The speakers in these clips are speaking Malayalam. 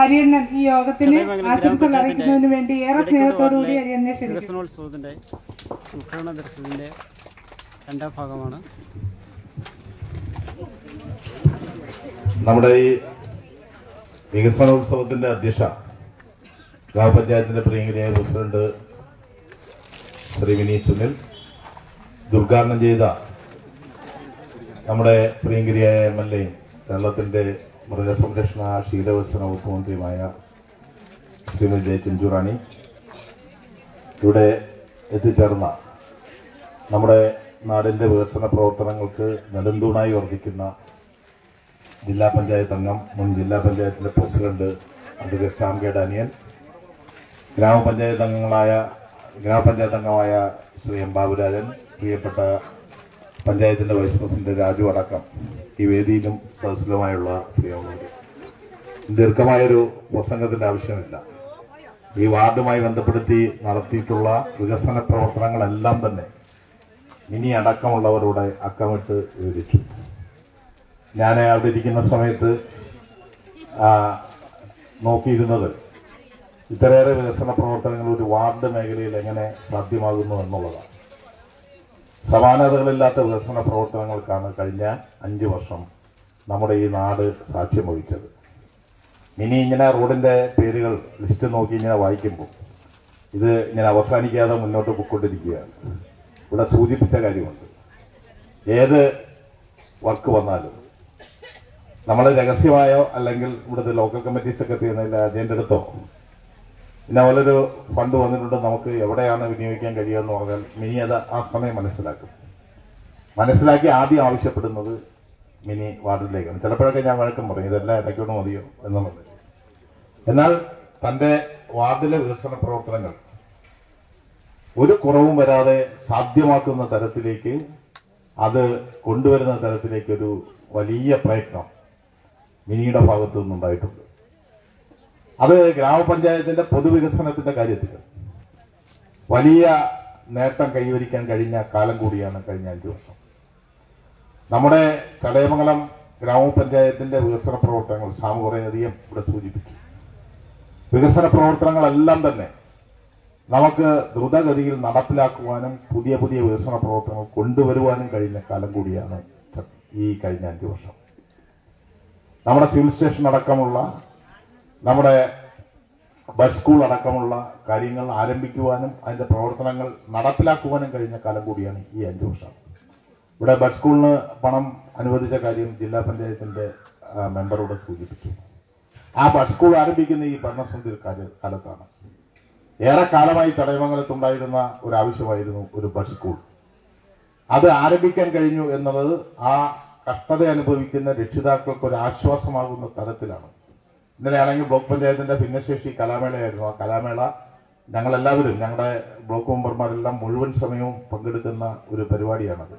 ഹരിയണ്ണൻ ഈ യോഗത്തിന് ആശംസകൾ അറിയിക്കുന്നതിന് വേണ്ടി ഏറെ സ്നേഹത്തോടുകൂടി ഹരിയണ്ണനെ ക്ഷണിക്കുന്നു ഉദ്ഘാടന ദർശനത്തിന്റെ രണ്ടാം ഭാഗമാണ്. നമ്മുടെ ഈ വികസനോത്സവത്തിന്റെ അധ്യക്ഷ ഗ്രാമപഞ്ചായത്തിന്റെ പ്രിയങ്കരിയായ പ്രസിഡന്റ് ശ്രീ വിനീത് സുനിൽ ദുർഗാടനം ചെയ്ത നമ്മുടെ പ്രിയങ്കരിയായ എം എൽ എ കേരളത്തിന്റെ മൃഗസംരക്ഷണ ക്ഷീരവികസന വകുപ്പ് മന്ത്രിയുമായ ശ്രീമതി ജയ ചിഞ്ചുറാണി. ഇവിടെ എത്തിച്ചേർന്ന നമ്മുടെ നാടിന്റെ വികസന പ്രവർത്തനങ്ങൾക്ക് നെടുന്തൂണായി വർദ്ധിക്കുന്ന ജില്ലാ പഞ്ചായത്ത് അംഗം മുൻ ജില്ലാ പഞ്ചായത്തിലെ president advocate Sam K Daniel ഗ്രാമപഞ്ചായത്ത് അംഗങ്ങളായ ഗ്രാമപഞ്ചായത്ത് അംഗമായ ശ്രീ എം ബാബുരാജൻ പ്രിയപ്പെട്ട പഞ്ചായത്തിന്റെ വൈസ് പ്രസിഡന്റ് രാജു അടക്കം. ഈ വേദിയിലും സദസ്സിലുമായുള്ള പ്രിയമുള്ളവർ ദീർഘമായൊരു പ്രസംഗത്തിന്റെ ആവശ്യമില്ല. ഈ വാർഡുമായി ബന്ധപ്പെടുത്തി നടത്തിയിട്ടുള്ള വികസന പ്രവർത്തനങ്ങളെല്ലാം തന്നെ ഇനി അടക്കമുള്ളവരുടെ അക്കമിട്ട് വിവരിച്ചു. ഞാൻ അവിടെ ഇരിക്കുന്ന സമയത്ത് നോക്കിയിരുന്നത് ഇത്രയേറെ വികസന പ്രവർത്തനങ്ങൾ ഒരു വാർഡ് മേഖലയിൽ എങ്ങനെ സാധ്യമാകുന്നു എന്നുള്ളതാണ്. സമാനതകളില്ലാത്ത വികസന പ്രവർത്തനങ്ങൾക്കാണ് കഴിഞ്ഞ അഞ്ച് വർഷം നമ്മുടെ ഈ നാട് സാക്ഷ്യം വഹിച്ചത് ഇനി ഇങ്ങനെ റോഡിന്റെ പേരുകൾ ലിസ്റ്റ് നോക്കി ഇങ്ങനെ വായിക്കുമ്പോൾ ഇത് ഇങ്ങനെ അവസാനിക്കാതെ മുന്നോട്ട് പോയിക്കൊണ്ടിരിക്കുകയാണ്. ഇവിടെ സൂചിപ്പിച്ച കാര്യമുണ്ട്. ഏത് വർക്ക് വന്നാലും നമ്മൾ രഹസ്യമായോ അല്ലെങ്കിൽ ഇവിടുത്തെ ലോക്കൽ കമ്മിറ്റി സെക്രട്ടറി എന്നതിൽ അജണ്ട എടുത്തോ പോലൊരു ഫണ്ട് വന്നിട്ടുണ്ട് നമുക്ക് എവിടെയാണ് വിനിയോഗിക്കാൻ കഴിയുമെന്ന് പറഞ്ഞാൽ മിനി അത് ആ സമയം മനസ്സിലാക്കും. മനസ്സിലാക്കി ആദ്യം ആവശ്യപ്പെടുന്നത് മിനി വാർഡിലേക്കാണ്. ചിലപ്പോഴൊക്കെ ഞാൻ വഴക്കം പറയും ഇതെല്ലാം ഇടയ്ക്കോട് മതിയോ? എന്നുള്ളത് എന്നാൽ തന്റെ വാർഡിലെ വികസന പ്രവർത്തനങ്ങൾ ഒരു കുറവും വരാതെ സാധ്യമാക്കുന്ന തരത്തിലേക്ക് അത് കൊണ്ടുവരുന്ന തരത്തിലേക്ക് ഒരു വലിയ പ്രയത്നം മിനിയുടെ ഭാഗത്തു നിന്നുണ്ടായിട്ടുണ്ട്. അത് ഗ്രാമപഞ്ചായത്തിന്റെ പൊതുവികസനത്തിന്റെ കാര്യത്തിൽ വലിയ നേട്ടം കൈവരിക്കാൻ കഴിഞ്ഞ കാലം കൂടിയാണ് കഴിഞ്ഞ അഞ്ചു വർഷം. നമ്മുടെ കടയമംഗലം ഗ്രാമപഞ്ചായത്തിന്റെ വികസന പ്രവർത്തനങ്ങൾ സാമു കുറേയധികം ഇവിടെ സൂചിപ്പിച്ചു. വികസന പ്രവർത്തനങ്ങളെല്ലാം തന്നെ നമുക്ക് ദ്രുതഗതിയിൽ നടപ്പിലാക്കുവാനും പുതിയ പുതിയ വികസന പ്രവർത്തനങ്ങൾ കൊണ്ടുവരുവാനും കഴിഞ്ഞ കാലം കൂടിയാണ് ഈ കഴിഞ്ഞ അഞ്ചു വർഷം. നമ്മുടെ സിവിൽ സ്റ്റേഷൻ അടക്കമുള്ള നമ്മുടെ ബസ് സ്കൂൾ അടക്കമുള്ള കാര്യങ്ങൾ ആരംഭിക്കുവാനും അതിന്റെ പ്രവർത്തനങ്ങൾ നടപ്പിലാക്കുവാനും കഴിഞ്ഞ കാലം കൂടിയാണ് ഈ അഞ്ചു വർഷം. ഇവിടെ ബസ് സ്കൂളിന് പണം അനുവദിച്ച കാര്യം ജില്ലാ പഞ്ചായത്തിന്റെ മെമ്പറോട് സൂചിപ്പിച്ചു. ആ ബസ് സ്കൂൾ ആരംഭിക്കുന്ന ഈ ഭരണസമിതി കാല- കാലത്താണ്. ഏറെ കാലമായി തടയമംഗലത്തുണ്ടായിരുന്ന ഒരു ആവശ്യമായിരുന്നു ഒരു ബസ് സ്കൂൾ. അത് ആരംഭിക്കാൻ കഴിഞ്ഞു എന്നുള്ളത് ആ കഷ്ടത അനുഭവിക്കുന്ന രക്ഷിതാക്കൾക്ക് ഒരു ആശ്വാസമാകുന്ന തരത്തിലാണ്. ഇന്നലെയാണെങ്കിൽ ബ്ലോക്ക് പഞ്ചായത്തിന്റെ ഭിന്നശേഷി കലാമേളയായിരുന്നു. ആ കലാമേള ഞങ്ങളെല്ലാവരും ഞങ്ങളുടെ ബ്ലോക്ക് മെമ്പർമാരെല്ലാം മുഴുവൻ സമയവും പങ്കെടുക്കുന്ന ഒരു പരിപാടിയാണത്.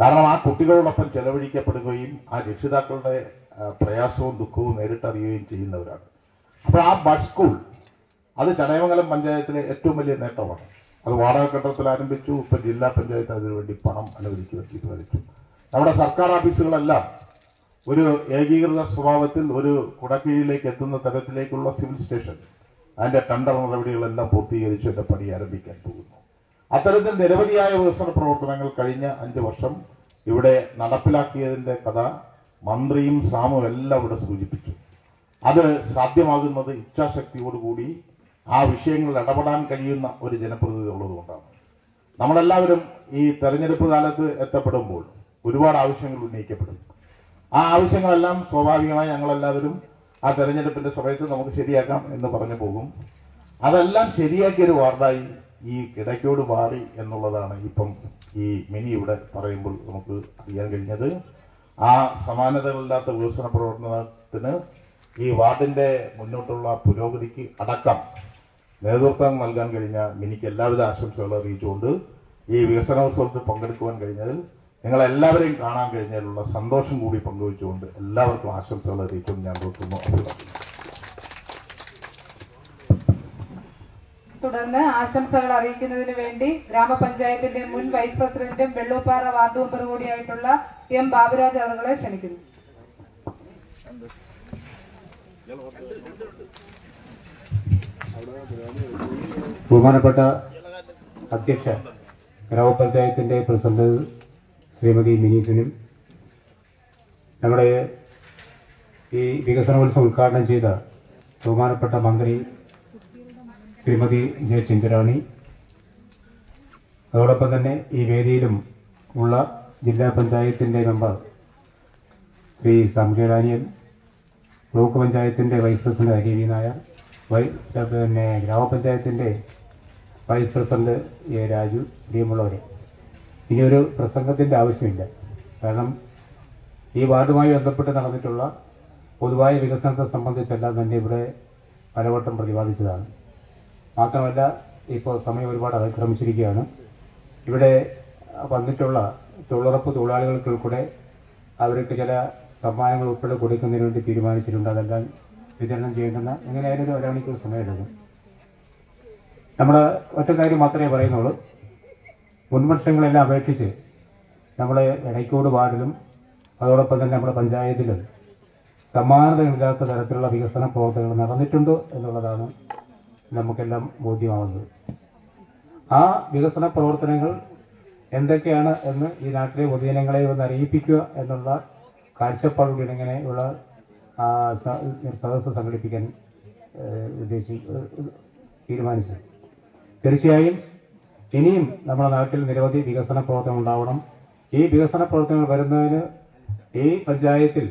കാരണം ആ കുട്ടികളോടൊപ്പം ചെലവഴിക്കപ്പെടുകയും ആ രക്ഷിതാക്കളുടെ പ്രയാസവും ദുഃഖവും നേരിട്ടറിയുകയും ചെയ്യുന്നവരാണ്. അപ്പോൾ ആ ബസ് സ്കൂൾ അത് ചടയമംഗലം പഞ്ചായത്തിലെ ഏറ്റവും വലിയ നേട്ടമാണ്. അത് വാടക കെട്ടിടത്തിൽ ആരംഭിച്ചു ഇപ്പൊ ജില്ലാ പഞ്ചായത്ത് അതിനുവേണ്ടി പണം അനുവദിച്ചു തീരുമാനിച്ചു നമ്മുടെ സർക്കാർ ഓഫീസുകളെല്ലാം ഒരു ഏകീകൃത സ്വഭാവത്തിൽ ഒരു കുടക്കീഴിലേക്ക് എത്തുന്ന തരത്തിലേക്കുള്ള സിവിൽ സ്റ്റേഷൻ അതിന്റെ ടണ്ടർ നടപടികളെല്ലാം പൂർത്തീകരിച്ച് എന്റെ പണി ആരംഭിക്കാൻ പോകുന്നു. അത്തരത്തിൽ നിരവധിയായ വികസന പ്രവർത്തനങ്ങൾ കഴിഞ്ഞ അഞ്ച് വർഷം ഇവിടെ നടപ്പിലാക്കിയതിന്റെ കഥ മന്ത്രിയും സാമും എല്ലാം ഇവിടെ സൂചിപ്പിച്ചു. അത് സാധ്യമാകുന്നത് ഇച്ഛാശക്തിയോടുകൂടി ആ വിഷയങ്ങളിൽ ഇടപെടാൻ കഴിയുന്ന ഒരു ജനപ്രതിനിധി ഉള്ളതുകൊണ്ടാണ്. നമ്മളെല്ലാവരും ഈ തെരഞ്ഞെടുപ്പ് കാലത്ത് എത്തപ്പെടുമ്പോൾ ഒരുപാട് ആവശ്യങ്ങൾ ഉന്നയിക്കപ്പെടും. ആ ആവശ്യങ്ങളെല്ലാം സ്വാഭാവികമായി ഞങ്ങളെല്ലാവരും ആ തെരഞ്ഞെടുപ്പിന്റെ സമയത്ത് നമുക്ക് ശരിയാക്കാം എന്ന് പറഞ്ഞു പോകും. അതെല്ലാം ശരിയാക്കിയൊരു വാർഡായി ഈ കിടക്കോട് മാറി എന്നുള്ളതാണ് ഇപ്പം ഈ മിനി ഇവിടെ പറയുമ്പോൾ നമുക്ക് അറിയാൻ കഴിഞ്ഞത്. ആ സമാനതകളില്ലാത്ത വികസന പ്രവർത്തനത്തിന് ഈ വാർഡിന്റെ മുന്നോട്ടുള്ള പുരോഗതിക്ക് അടക്കം നേതൃത്വം നൽകാൻ കഴിഞ്ഞ മിനിക്ക് എല്ലാവിധ ആശംസകളും അറിയിച്ചുകൊണ്ട് ഈ വികസനോത്സവത്തിൽ പങ്കെടുക്കുവാൻ കഴിഞ്ഞതിൽ നിങ്ങളെല്ലാവരെയും കാണാൻ കഴിഞ്ഞതിലുള്ള സന്തോഷം കൂടി പങ്കുവെച്ചുകൊണ്ട് എല്ലാവർക്കും ആശംസകൾ അറിയിച്ചുകൊണ്ട് ഞാൻ നിർത്തുന്നു. അഭിവാദ്യം തുടർന്ന് ആശംസകൾ അറിയിക്കുന്നതിന് വേണ്ടി ഗ്രാമപഞ്ചായത്തിന്റെ മുൻ വൈസ് പ്രസിഡന്റും വെള്ളൂപ്പാറ വാർഡ് മെമ്പർ കൂടിയായിട്ടുള്ള എം ബാബുരാജ് അവരെ ക്ഷണിക്കുന്നു. ബഹുമാനപ്പെട്ട അധ്യക്ഷ ഗ്രാമപഞ്ചായത്തിന്റെ പ്രസിഡന്റ് ശ്രീമതി മിനീസിനും നമ്മുടെ ഈ വികസനോത്സവം ഉദ്ഘാടനം ചെയ്ത ബഹുമാനപ്പെട്ട മന്ത്രി ശ്രീമതി ജെ ചിന്തരാണി അതോടൊപ്പം തന്നെ ഈ വേദിയിലും ഉള്ള ജില്ലാ പഞ്ചായത്തിന്റെ member Shri Sanjaya Daniel block പഞ്ചായത്തിന്റെ വൈസ് പ്രസിഡന്റ് അരീവി നായർ പിന്നെ ഗ്രാമപഞ്ചായത്തിന്റെ വൈസ് പ്രസിഡന്റ് എ രാജു പ്രിയമുള്ളവരെ ഇനിയൊരു പ്രസംഗത്തിന്റെ ആവശ്യമില്ല. കാരണം ഈ വാർഡുമായി ബന്ധപ്പെട്ട് നടന്നിട്ടുള്ള പൊതുവായ വികസനത്തെ സംബന്ധിച്ചെല്ലാം തന്നെ ഇവിടെ പലവട്ടം പ്രതിപാദിച്ചതാണ്. മാത്രമല്ല ഇപ്പോൾ സമയം ഒരുപാട് അതിക്രമിച്ചിരിക്കുകയാണ്. ഇവിടെ വന്നിട്ടുള്ള തൊഴിലുറപ്പ് തൊഴിലാളികൾക്ക് അവർക്ക് ചില സമ്മാനങ്ങൾ ഉൾപ്പെടെ കൊടുക്കുന്നതിന് വേണ്ടി തീരുമാനിച്ചിട്ടുണ്ട്. അതെല്ലാം വിതരണം ചെയ്യേണ്ടുന്ന എങ്ങനെയായാലും ഒരു അരമണിക്കൂർ സമയമെടുക്കും. നമ്മൾ ഒറ്റ കാര്യം മാത്രമേ പറയുന്നുള്ളൂ. മുൻവർഷങ്ങളെല്ലാം അപേക്ഷിച്ച് നമ്മൾ ഇടയ്ക്കോട് വാർഡിലും അതോടൊപ്പം തന്നെ നമ്മുടെ പഞ്ചായത്തിലും സമാനതയില്ലാത്ത തരത്തിലുള്ള വികസന പ്രവർത്തനങ്ങൾ നടന്നിട്ടുണ്ട് എന്നുള്ളതാണ് നമുക്കെല്ലാം ബോധ്യമാവുന്നത്. ആ വികസന പ്രവർത്തനങ്ങൾ എന്തൊക്കെയാണ് എന്ന് ഈ നാട്ടിലെ പൊതുജനങ്ങളെ ഒന്ന് അറിയിപ്പിക്കുക എന്നുള്ള കാഴ്ചപ്പാടുകൂടി ഇങ്ങനെയുള്ള സദസ്സ് സംഘടിപ്പിക്കാൻ ഉദ്ദേശി തീരുമാനിച്ചത്. തീർച്ചയായും ഇനിയും നമ്മുടെ നാട്ടിൽ നിരവധി വികസന പ്രവർത്തനം ഉണ്ടാവണം. ഈ വികസന പ്രവർത്തനങ്ങൾ വരുന്നതിന് ഈ പഞ്ചായത്തിൽ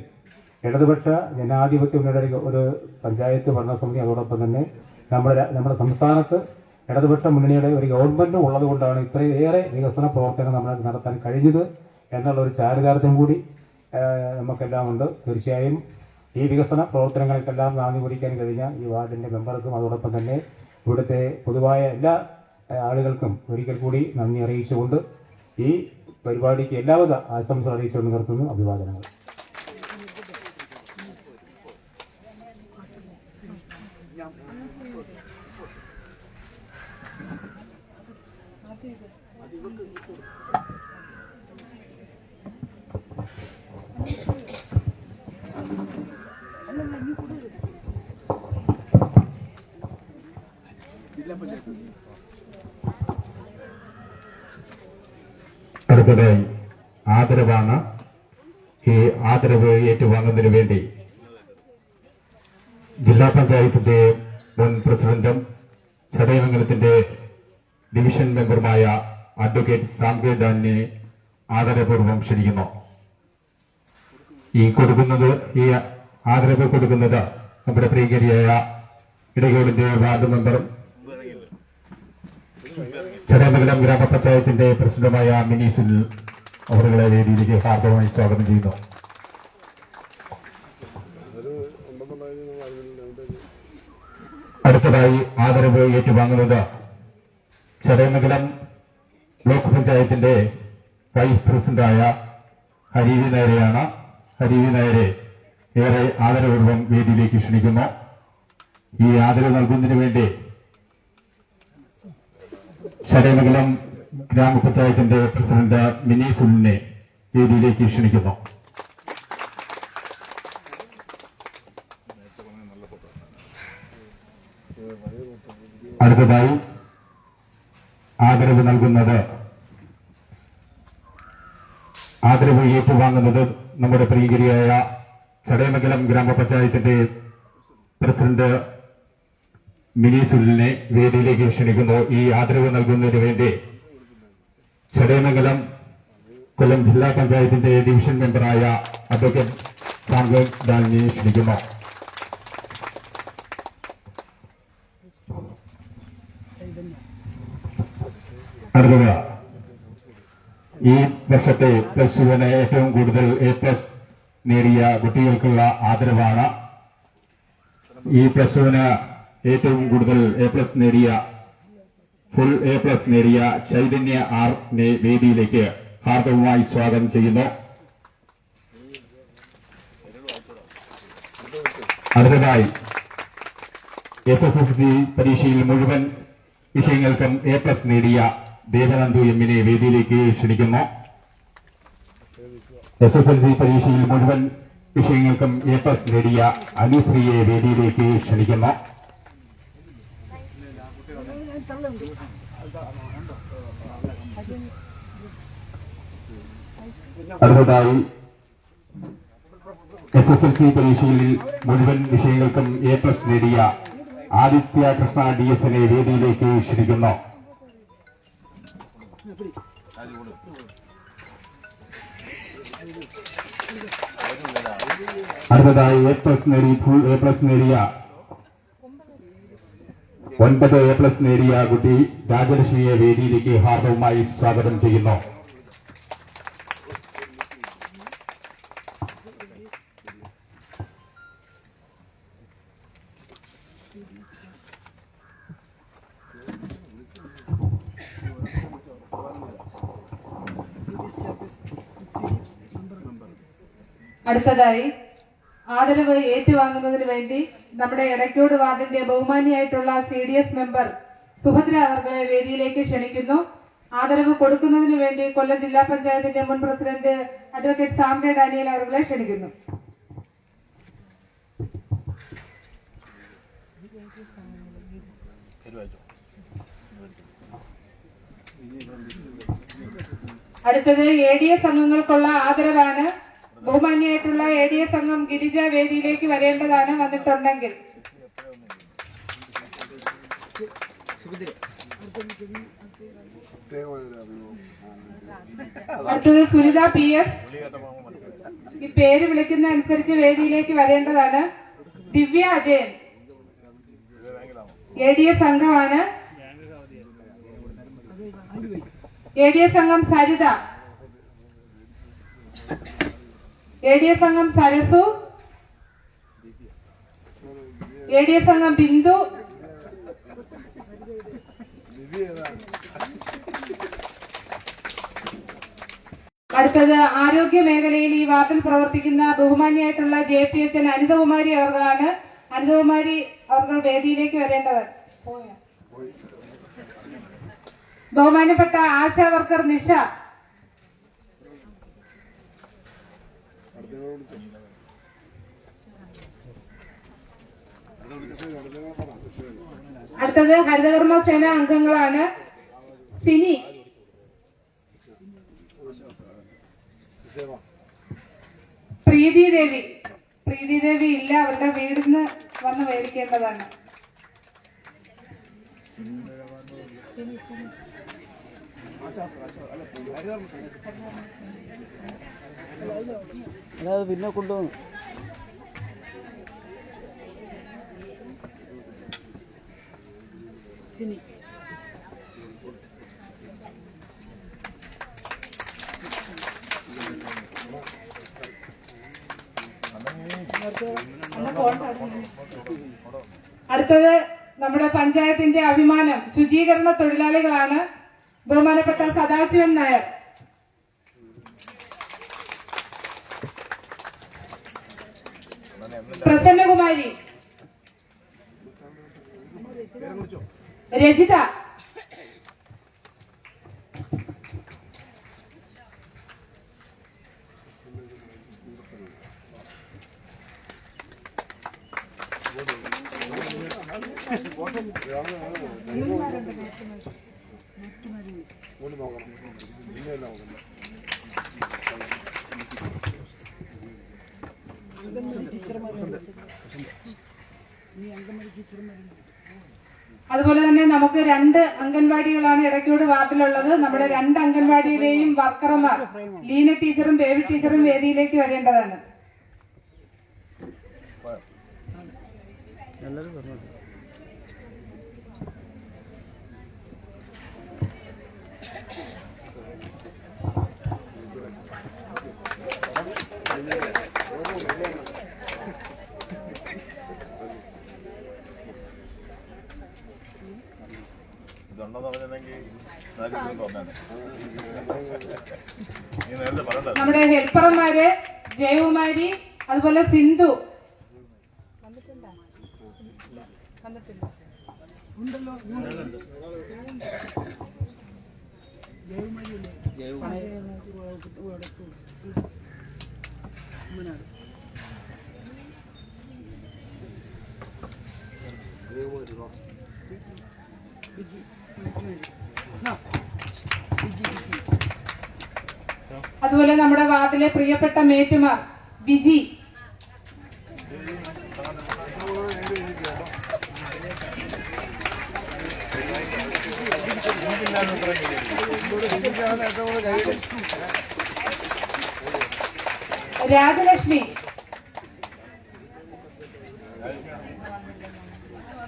ഇടതുപക്ഷ ജനാധിപത്യ മുന്നണിയുടെ ഒരു പഞ്ചായത്ത് ഭരണസമിതി അതോടൊപ്പം തന്നെ നമ്മുടെ നമ്മുടെ സംസ്ഥാനത്ത് ഇടതുപക്ഷ മുന്നണിയുടെ ഒരു ഗവൺമെന്റ് ഉള്ളത് കൊണ്ടാണ് ഇത്രയേറെ വികസന പ്രവർത്തനങ്ങൾ നമ്മൾ നടത്താൻ കഴിഞ്ഞത് എന്നുള്ള ഒരു ചാരിതാർത്ഥ്യം കൂടി നമുക്കെല്ലാം ഉണ്ട്. തീർച്ചയായും ഈ വികസന പ്രവർത്തനങ്ങൾക്കെല്ലാം നാന്ദി കുറിക്കാൻ കഴിഞ്ഞ ഈ വാർഡിന്റെ മെമ്പർക്കും അതോടൊപ്പം തന്നെ ഇവിടുത്തെ പൊതുവായ എല്ലാ ആളുകൾക്കും ഒരിക്കൽ കൂടി നന്ദി അറിയിച്ചുകൊണ്ട് ഈ പരിപാടിക്ക് എല്ലാവിധ ആശംസ അറിയിച്ചുകൊണ്ട് നിർത്തുന്നു. അഭിവാദനങ്ങൾ. അടുത്തതായി ആദരവാണ് ഈ ആദരവ് ഏറ്റുവാങ്ങുന്നതിന് വേണ്ടി. ജില്ലാ പഞ്ചായത്തിന്റെ മുൻ പ്രസിഡന്റും ചടയമംഗലത്തിന്റെ ഡിവിഷൻ മെമ്പറുമായ അഡ്വക്കേറ്റ് സാംഗേദാനെ ആദരപൂർവം ക്ഷണിക്കുന്നു. ഈ കൊടുക്കുന്നത് ഈ ആദരവ് കൊടുക്കുന്നത് നമ്മുടെ പ്രിയകരിയായ ഇടകോടിന്റെ വാർഡ് മെമ്പറും ചടയമംഗലം ഗ്രാമപഞ്ചായത്തിന്റെ പ്രസിഡന്റുമായ സുനിൽ അവരുടെ വേദിയിലേക്ക് ഹാർദവമായി സ്വാഗതം ചെയ്യുന്നു. അടുത്തതായി ആദരവ് ഏറ്റുവാങ്ങുന്നത് ചടയമംഗലം ബ്ലോക്ക് പഞ്ചായത്തിന്റെ വൈസ് പ്രസിഡന്റായ ഹരീവി നായരെയാണ്. ഹരീവി നായരെ ഏറെ ആദരപൂർവം വേദിയിലേക്ക് ക്ഷണിക്കുന്നു. ഈ ആദരവ് നൽകുന്നതിന് വേണ്ടി ചടയമംഗലം ഗ്രാമപഞ്ചായത്തിന്റെ പ്രസിഡന്റ് മിനി സുലിനെ വേദിയിലേക്ക് ക്ഷണിക്കുന്നു. അടുത്തതായി ആദരവ് നൽകുന്നത് ആദരവ് ഏറ്റുവാങ്ങുന്നത് നമ്മുടെ പ്രിയകരിയായ ചടയമംഗലം ഗ്രാമപഞ്ചായത്തിന്റെ പ്രസിഡന്റ് മിനി സുലിനെ വേദിയിലേക്ക് ക്ഷണിക്കുന്നു. ഈ ആദരവ് നൽകുന്നതിന് വേണ്ടി ചടയമംഗലം കൊല്ലം ജില്ലാ പഞ്ചായത്തിന്റെ ഡിവിഷൻ മെമ്പറായ അഡ്വക്കേറ്റ് സാങ്കർ ദാലിനെ ക്ഷണിക്കുന്നു. അടുത്തത് ഈ വർഷത്തെ പ്ലസ് ടുവിന് ഏറ്റവും കൂടുതൽ എ പ്ലസ് നേടിയ കുട്ടികൾക്കുള്ള ആദരവാണ് ഈ പ്ലസ് ടുവിന് ഏറ്റവും കൂടുതൽ എ പ്ലസ് നേടിയ ഫുൾ എ പ്ലസ് നേടിയ ചൈതന്യ ആർ വേദിയിലേക്ക് ഹാർദവുമായി സ്വാഗതം ചെയ്യുന്നു. അടുത്തതായി എസ് എസ് എസ് സി പരീക്ഷയിൽ മുഴുവൻ വിഷയങ്ങൾക്കും എ പ്ലസ് നേടിയ ദേവനന്ദു എമ്മിനെ വേദിയിലേക്ക് ക്ഷണിക്കുന്നു. എസ് എസ് എൽ സി പരീക്ഷയിൽ മുഴുവൻ വിഷയങ്ങൾക്കും എ പ്ലസ് നേടിയ അനുശ്രീയെ വേദിയിലേക്ക് ക്ഷണിക്കുന്നു. അടുത്തതായി എസ് എസ് എൽ സി പരീക്ഷയിൽ മുഴുവൻ വിഷയങ്ങൾക്കും എ പ്ലസ് നേടിയ ആദിത്യ കൃഷ്ണ ഡി എസിനെ വേദിയിലേക്ക് ക്ഷണിക്കുന്നു. അടുത്തതായി എ പ്ലസ് നേടി ഫുൾ എ പ്ലസ് നേടിയ ഒൻപത് എ പ്ലസ് നേടിയ കുട്ടി രാജലക്ഷ്മിയെ വേദിയിലേക്ക് ഹാർദവുമായി സ്വാഗതം ചെയ്യുന്നു. അടുത്തതായി ആദരവ് ഏറ്റുവാങ്ങുന്നതിന് വേണ്ടി നമ്മുടെ എടക്കോട് വാർഡിന്റെ ബഹുമാനിയായിട്ടുള്ള C D S member Subhadra അവർകളെ വേദിയിലേക്ക് ക്ഷണിക്കുന്നു. ആദരവ് കൊടുക്കുന്നതിന് വേണ്ടി കൊല്ലം ജില്ലാ പഞ്ചായത്തിന്റെ മുൻ പ്രസിഡന്റ് അഡ്വക്കേറ്റ് സാംബെ ഡാനിയൽ അവർകളെ ക്ഷണിക്കുന്നു. അടുത്തത് എ ഡി എസ് അംഗങ്ങൾക്കുള്ള ആദരവാണ് ബഹുമാന്യായിട്ടുള്ള എ ഡി എസ് അംഗം ഗിരിജ വേദിയിലേക്ക് വരേണ്ടതാണ് വന്നിട്ടുണ്ടെങ്കിൽ. അടുത്തത് സുനിത പി എസ്. ഈ പേര് വിളിക്കുന്ന അനുസരിച്ച് വേദിയിലേക്ക് വരേണ്ടതാണ് Divya Ajayan. A D S അംഗമാണ്. എ ഡി എസ് അംഗം സരിത. എ ഡി എസ് അംഗം സരസു. എ ഡി എസ് അംഗം ബിന്ദു. അടുത്തത് ആരോഗ്യ മേഖലയിൽ ഈ വാർഡിൽ പ്രവർത്തിക്കുന്ന ബഹുമാന്യായിട്ടുള്ള J P H N Anithakumari അവർകളാണ്. Anithakumari അവർ വേദിയിലേക്ക് വരേണ്ടത്. ബഹുമാനപ്പെട്ട ആശാ വർക്കർ നിഷ. അടുത്തത് ഹരിതകർമ്മ സേന അംഗങ്ങളാണ് സിനി. പ്രീതിദേവി. പ്രീതിദേവി പ്രീതി ദേവി ഇല്ല അവരുടെ വീടിൽ നിന്ന് വന്ന് മേടിക്കേണ്ടതാണ്. അതായത് പിന്നെ കൊണ്ടുവന്നു. അടുത്തത് നമ്മുടെ പഞ്ചായത്തിന്റെ അഭിമാനം ശുചീകരണ തൊഴിലാളികളാണ് ബഹുമാനപ്പെട്ട സദാശിവൻ നായർ. പ്രസന്നകുമാരി. രജിത അതുപോലെ തന്നെ നമുക്ക് രണ്ട് അംഗൻവാടികളാണ് ഇടയ്ക്കോട് വാർഡിലുള്ളത്. നമ്മുടെ രണ്ട് അംഗൻവാടിയിലെയും വർക്കർമാർ ലീന ടീച്ചറും ബേബി ടീച്ചറും വേദിയിലേക്ക് വരേണ്ടതാണ്. എല്ലാവരും നമ്മുടെ ഹെൽപ്പർമാര് ജയകുമാരി അതുപോലെ സിന്ധു. ജയകുമാരി അതുപോലെ നമ്മുടെ വാർഡിലെ പ്രിയപ്പെട്ട മേറ്റുമാർ ബിജി. രാജലക്ഷ്മി.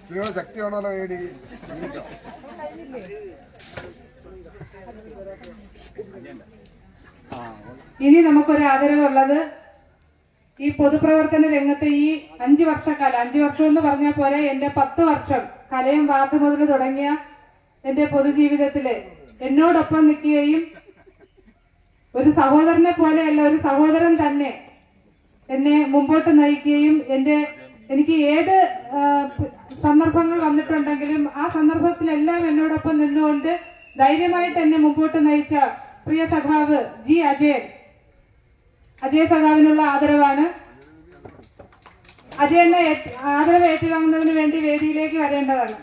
സ്ത്രീകളുടെ ശക്തിയാണല്ലോ ഏടി ഇനി നമുക്കൊരു ആദരവുള്ളത് ഈ പൊതുപ്രവർത്തന രംഗത്ത് ഈ അഞ്ചു വർഷക്കാലം അഞ്ചു വർഷം എന്ന് പറഞ്ഞാൽ പോരെ എന്റെ പത്ത് വർഷം കലയും വാർഡ് മുതൽ തുടങ്ങിയ എന്റെ പൊതുജീവിതത്തിൽ എന്നോടൊപ്പം നിൽക്കുകയും ഒരു സഹോദരനെ പോലെയല്ല ഒരു സഹോദരൻ തന്നെ എന്നെ മുമ്പോട്ട് നയിക്കുകയും എന്റെ എനിക്ക് ഏത് സന്ദർഭങ്ങൾ വന്നിട്ടുണ്ടെങ്കിലും ആ സന്ദർഭത്തിലെല്ലാം എന്നോടൊപ്പം നിന്നുകൊണ്ട് ധൈര്യമായിട്ട് എന്നെ മുമ്പോട്ട് നയിച്ച പ്രിയ സഖാവ് ജി അജയൻ. അജയ സഖാവിനുള്ള ആദരവാണ്. അജയന്റെ ആദരവ് ഏറ്റുവാങ്ങുന്നതിന് വേണ്ടി വേദിയിലേക്ക് വരേണ്ടതാണ്.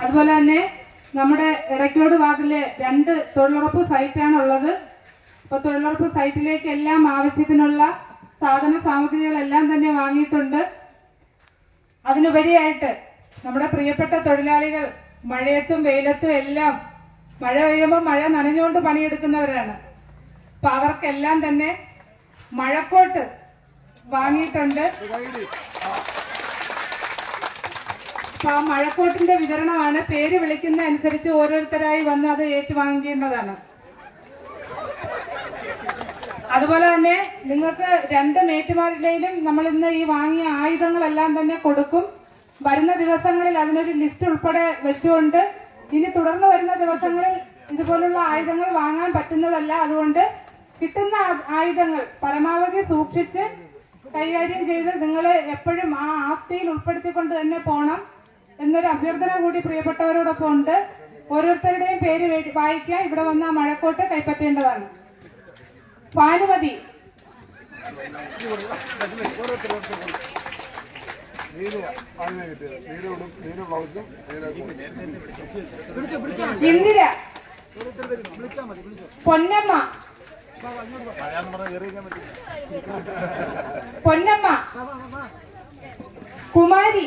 അതുപോലെ തന്നെ നമ്മുടെ എടക്കോട് വാർഡിലെ രണ്ട് തൊഴിലുറപ്പ് സൈറ്റാണ് ഉള്ളത് അപ്പൊ തൊഴിലുറപ്പ് സൈറ്റിലേക്ക് എല്ലാം ആവശ്യത്തിനുള്ള സാധന സാമഗ്രികളെല്ലാം തന്നെ വാങ്ങിയിട്ടുണ്ട്. അതിനുപരിയായിട്ട് നമ്മുടെ പ്രിയപ്പെട്ട തൊഴിലാളികൾ മഴയത്തും വെയിലത്തും എല്ലാം മഴ പെയ്യുമ്പോൾ മഴ നനഞ്ഞുകൊണ്ട് പണിയെടുക്കുന്നവരാണ്. അപ്പൊ അവർക്കെല്ലാം തന്നെ മഴക്കോട്ട് വാങ്ങിയിട്ടുണ്ട്. മഴക്കോട്ടിന്റെ വിതരണമാണ്. പേര് വിളിക്കുന്ന അനുസരിച്ച് ഓരോരുത്തരായി വന്ന് അത് ഏറ്റുവാങ്ങിക്കുന്നതാണ് അതുപോലെ തന്നെ നിങ്ങൾക്ക് രണ്ട് മേറ്റുമാരുടെയിലും നമ്മൾ ഇന്ന് ഈ വാങ്ങിയ ആയുധങ്ങളെല്ലാം തന്നെ കൊടുക്കും. വരുന്ന ദിവസങ്ങളിൽ അതിനൊരു ലിസ്റ്റ് ഉൾപ്പെടെ വെച്ചുകൊണ്ട് ഇനി തുടർന്ന് വരുന്ന ദിവസങ്ങളിൽ ഇതുപോലുള്ള ആയുധങ്ങൾ വാങ്ങാൻ പറ്റുന്നതല്ല. അതുകൊണ്ട് കിട്ടുന്ന ആയുധങ്ങൾ പരമാവധി സൂക്ഷിച്ച് കൈകാര്യം ചെയ്ത് നിങ്ങൾ എപ്പോഴും ആ ആസ്തിയിൽ ഉൾപ്പെടുത്തിക്കൊണ്ട് തന്നെ പോണം. എന്നൊരു അഭ്യർത്ഥന കൂടി പ്രിയപ്പെട്ടവരോടൊപ്പം ഉണ്ട് ഓരോരുത്തരുടെയും പേര് വായിക്കാൻ ഇവിടെ വന്ന മഴക്കോട്ട് കൈപ്പറ്റേണ്ടതാണ്. ഭാനുമതി. ഇന്ദിര. പൊന്നമ്മ. പൊന്നമ്മ. കുമാരി.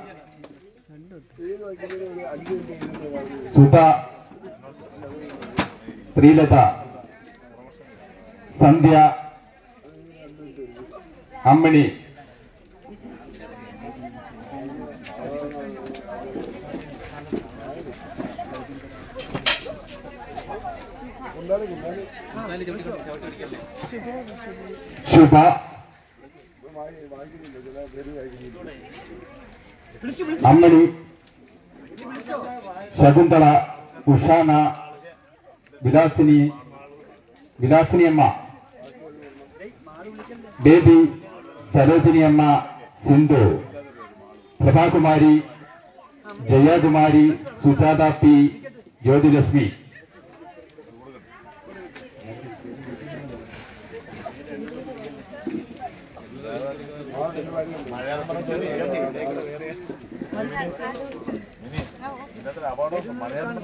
സന്ധ്യ അമ്മിണി കൊണ്ടാലും കൊണ്ടാലും ശുഭ വായി വായിക്കുന്നില്ല ചില പേര് വായിക്കുന്നില്ല അമ്മിണി ശകുന്തള ഉഷാന വിലാസിനി വിലാസിനിയമ്മ ബേബി സരോജിനിയമ്മ സിന്ധു പ്രഭാകുമാരി ജയാകുമാരി സുജാത പി ജ്യോതിലക്ഷ്മി. അപകടം മലയാളം